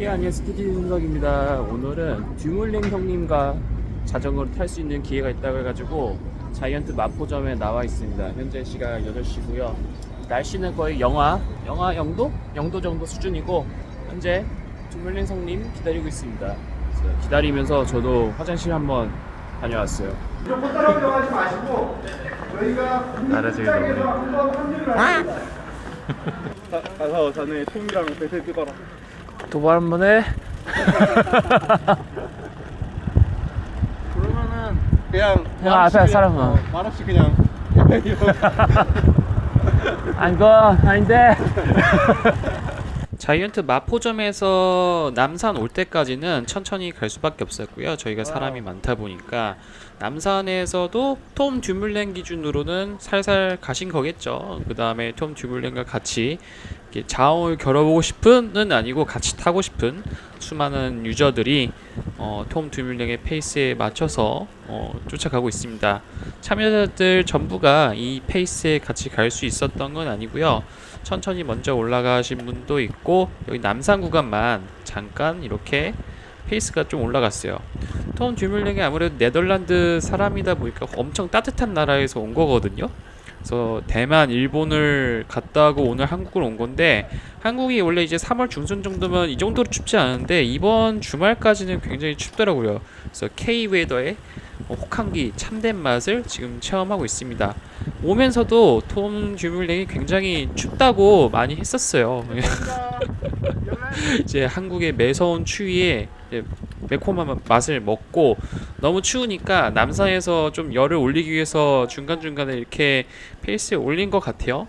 예 안녕하세요? TJ 윤석입니다. 오늘은 듀물링 형님과 자전거를 탈 수 있는 기회가 있다고 해가지고 자이언트 마포점에 나와 있습니다. 현재 시각 8시고요. 날씨는 거의 영하 영하 0도? 0도 정도 수준이고 현재 듀물링 형님 기다리고 있습니다. 기다리면서 저도 화장실 한번 다녀왔어요. 따라 들어가지 마시고 저희가 나라지기 너무 가서 전에 톰이랑 배틀 뛰더라. 도발 한번에 그러면은 그냥 그냥 앞에 사람은. 어, 말 없이 그냥 안건 아닌데. 자이언트 마포점에서 남산 올 때까지는 천천히 갈 수밖에 없었고요. 저희가 사람이 많다 보니까 남산에서도 톰 듀물랭 기준으로는 살살 가신 거겠죠. 그 다음에 톰 듀물랭과 같이 자원을 겨뤄보고 싶은은 아니고 같이 타고 싶은 수많은 유저들이 어, 톰 두밀령의 페이스에 맞춰서 어, 쫓아가고 있습니다. 참여자들 전부가 이 페이스에 같이 갈 수 있었던 건 아니고요. 천천히 먼저 올라가신 분도 있고 여기 남산 구간만 잠깐 이렇게 페이스가 좀 올라갔어요. 톰 듀밀링이 아무래도 네덜란드 사람이다 보니까 엄청 따뜻한 나라에서 온 거거든요. 그래서 대만, 일본을 갔다고 오늘 한국으로 온 건데 한국이 원래 이제 3월 중순 정도면 이 정도로 춥지 않은데 이번 주말까지는 굉장히 춥더라고요. 그래서 K 웨더의 어, 혹한기 참된 맛을 지금 체험하고 있습니다. 오면서도 톰 주물랭이 굉장히 춥다고 많이 했었어요. 네, 이제 한국의 매서운 추위에 매콤한 맛을 먹고 너무 추우니까 남산에서 좀 열을 올리기 위해서 중간중간에 이렇게 페이스에 올린 것 같아요.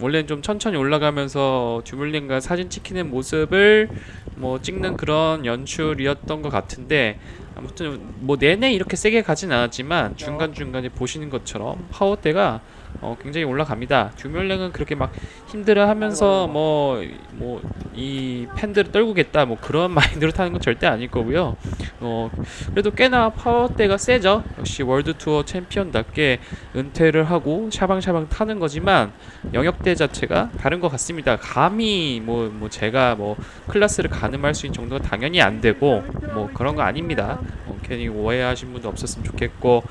원래는 좀 천천히 올라가면서 듀물링과 사진 찍히는 모습을 뭐 찍는 그런 연출이었던 것 같은데 아무튼 뭐 내내 이렇게 세게 가진 않았지만 중간중간에 보시는 것처럼 파워 때가 어, 굉장히 올라갑니다. 주멸랭은 그렇게 막 힘들어하면서 뭐 뭐 이 팬들을 떨구겠다 뭐 그런 마인드로 타는 건 절대 아닐 거고요. 어 그래도 꽤나 파워대가 세죠. 역시 월드 투어 챔피언답게 은퇴를 하고 샤방샤방 타는 거지만 영역대 자체가 다른 것 같습니다. 감히 뭐뭐 뭐 제가 뭐 클래스를 가늠할 수 있는 정도가 당연히 안 되고 뭐 그런 거 아닙니다. 어, 괜히 오해하신 분도 없었으면 좋겠고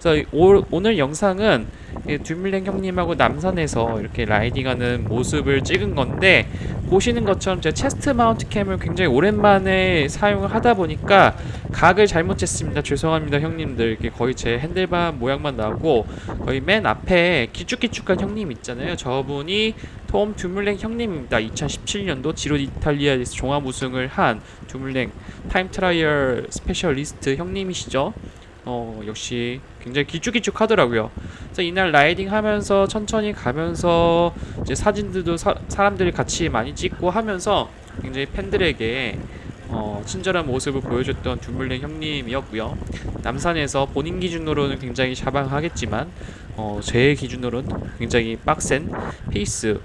그래서 오, 오늘 영상은 예, 듀밀랭 형님하고 남산에서 이렇게 라이딩하는 모습을 찍은 건데 보시는 것처럼 제 체스트 마운트 캠을 굉장히 오랜만에 사용을 하다 보니까 각을 잘못 쟀습니다. 죄송합니다 형님들. 이게 거의 제 핸들바 모양만 나오고 거의 맨 앞에 기쭉기쭉한 형님 있잖아요. 저분이 톰 듀물랭 형님입니다. 2017년도 지로 이탈리아에서 종합 우승을 한 듀물랭 타임 트라이얼 스페셜리스트 형님이시죠. 어, 역시 굉장히 기죽기죽 하더라고요 그래서 이날 라이딩 하면서 천천히 가면서 이제 사진들도 사, 람들이 같이 많이 찍고 하면서 굉장히 팬들에게 어, 친절한 모습을 보여줬던 둠블랭 형님이었고요. 남산에서 본인 기준으로는 굉장히 자방하겠지만 어, 제 기준으로는 굉장히 빡센 페이스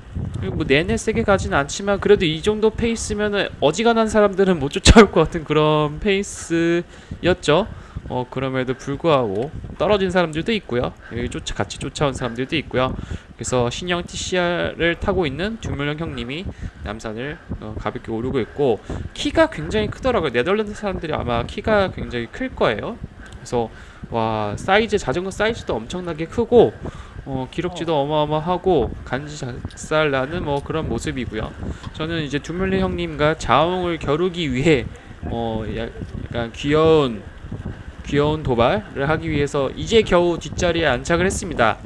뭐 내내 세게 가진 않지만 그래도 이 정도 페이스면 어지간한 사람들은 못 쫓아올 것 같은 그런 페이스였죠. 어 그럼에도 불구하고 떨어진 사람들도 있고요. 여기 쫓아 같이 쫓아온 사람들도 있고요. 그래서 신형 TCR을 타고 있는 두물령 형님이 남산을 어, 가볍게 오르고 있고 키가 굉장히 크더라고요. 네덜란드 사람들이 아마 키가 굉장히 클 거예요. 그래서 와 사이즈 자전거 사이즈도 엄청나게 크고 어, 기록지도 어마어마하고 간지 작살 나는 뭐 그런 모습이고요. 저는 이제 두물레 형님과 자웅을 겨루기 위해 어, 약간 귀여운 귀여운 도발을 하기 위해서 이제 겨우 뒷자리에 안착을 했습니다.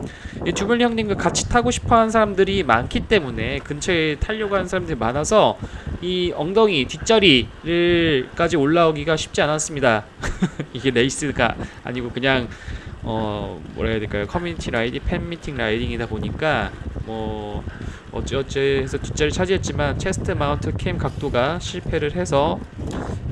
주블리 형님과 같이 타고 싶어하는 사람들이 많기 때문에 근처에 타려고 하는 사람들이 많아서 이 엉덩이 뒷자리를까지 올라오기가 쉽지 않았습니다. 이게 레이스가 아니고 그냥 어 뭐라 해야 될까요? 커뮤니티 라이딩, 팬 미팅 라이딩이다 보니까 뭐 어찌어찌 해서 뒷자리 차지했지만 체스트 마운트 캠 각도가 실패를 해서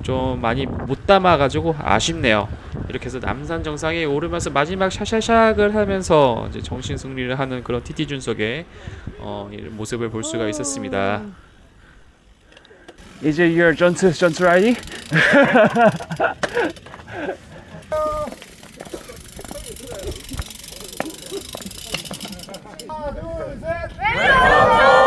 좀 많이 못 담아가지고 아쉽네요. 이렇게 해서 남산 정상에 오르면서 마지막 샤샤샥을 하면서 이제 정신 승리를 하는 그런 TT 준석의 어, 모습을 볼 수가 있었습니다. 이제 your 전투 전투 라이딩? 하나 아, 둘셋